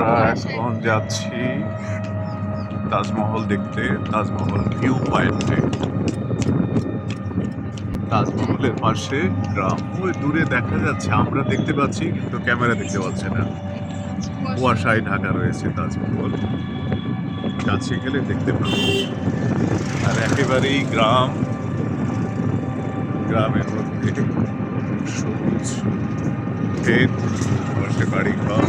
আমরা এখন যাচ্ছি তাজমহল দেখতে, তাজমহল ভিউ পয়েন্টে। তাজমহলের পাশে গ্রাম। ওই দূরে দেখা যাচ্ছে, আমরা দেখতে পাচ্ছি, কিন্তু ক্যামেরা দেখতে পাচ্ছে না। কুয়াশায় ঢাকা রয়েছে তাজমহল। কাছে গেলে দেখতে পাবো। আর একেবারেই গ্রাম। গ্রামের মধ্যে সবুজ। ক্ষেত পাশে বাড়ি ঘর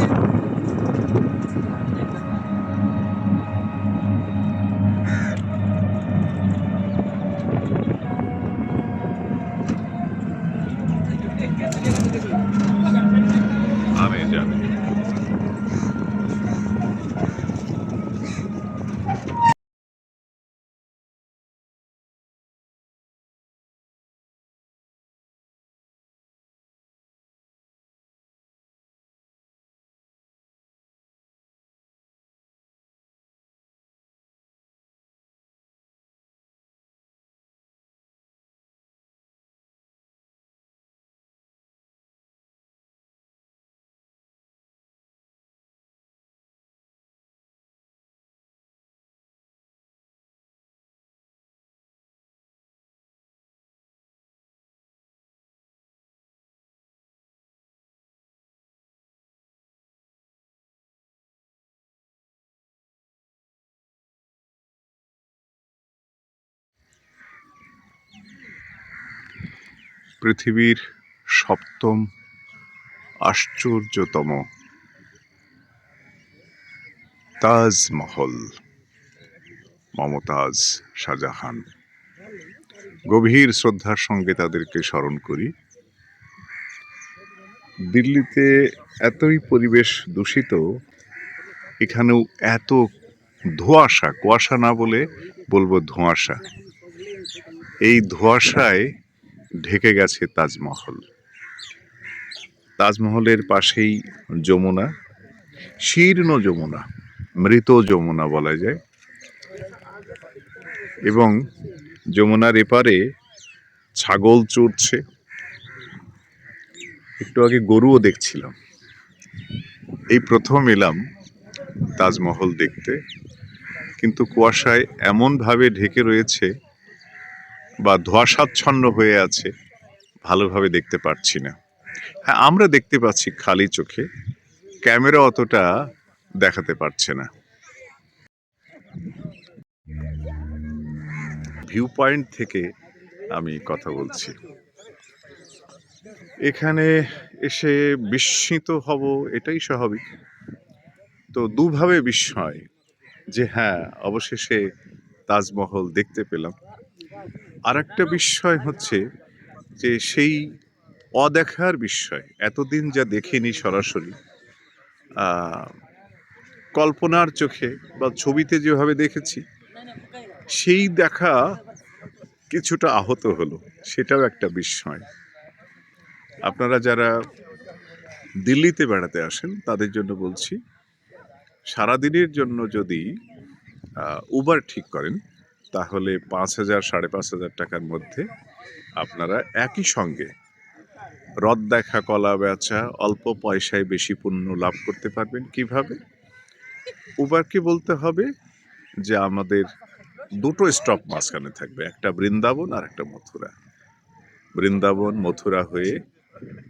পৃথিবীর সপ্তম আশ্চর্যতম তাজমহল, মমতাজ শাহজাহান। গভীর শ্রদ্ধার সঙ্গে তাদেরকে স্মরণ করি। দিল্লিতে এতই পরিবেশ দূষিত, এখানেও এত ধোঁয়াশা, কুয়াশা না বলে বলব ধোঁয়াশা। এই ধোঁয়াশায় ঢেকে গেছে তাজমহল। তাজমহলের পাশেই যমুনা, শীর্ণ যমুনা, মৃত যমুনা বলা যায়। এবং যমুনার এপারে ছাগল চড়ছে। একটু আগে গরুও দেখছিলাম। এই প্রথম এলাম তাজমহল দেখতে। কিন্তু কুয়াশায় এমনভাবে ঢেকে রয়েছে বা ধোঁয়াশাচ্ছন্ন হয়ে আছে, ভালোভাবে দেখতে পাচ্ছি না। হ্যাঁ আমরা দেখতে পাচ্ছি খালি চোখে, ক্যামেরা অতটা দেখাতে পারছে না। ভিউ পয়েন্ট থেকে আমি কথা বলছি। এখানে এসে বিস্মিত হব, এটাই স্বাভাবিক। তো দুভাবে বিস্ময় যে হ্যাঁ অবশেষে তাজমহল দেখতে পেলাম। আর একটা বিস্ময় হচ্ছে যে সেই অদেখার বিষয়, এতদিন যা দেখিনি সরাসরি কল্পনার চোখে বা ছবিতে যেভাবে দেখেছি, সেই দেখা কিছুটা আহত হলো, সেটাও একটা বিস্ময় আপনারা যারা দিল্লিতে বেড়াতে আসেন, তাদের জন্য বলছি, সারাদিনের জন্য যদি উবার ঠিক করেন তাহলে পাঁচ হাজার, সাড়ে পাঁচ হাজার টাকার মধ্যে আপনারা একই সঙ্গে হ্রদ দেখা, কলা বেচা, অল্প পয়সায় বেশি পণ্য লাভ করতে পারবেন। কীভাবে? উবারকে বলতে হবে যে আমাদের দুটো স্টপ মাঝখানে থাকবে, একটা বৃন্দাবন আর একটা মথুরা। বৃন্দাবন, মথুরা হয়ে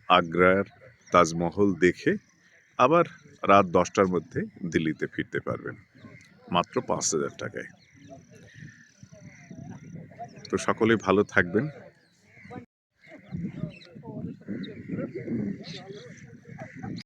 আগ্রার তাজমহল দেখে আবার রাত দশটার মধ্যে দিল্লিতে ফিরতে পারবেন, মাত্র পাঁচ হাজার টাকায়। তো সকলেই ভালো থাকবেন।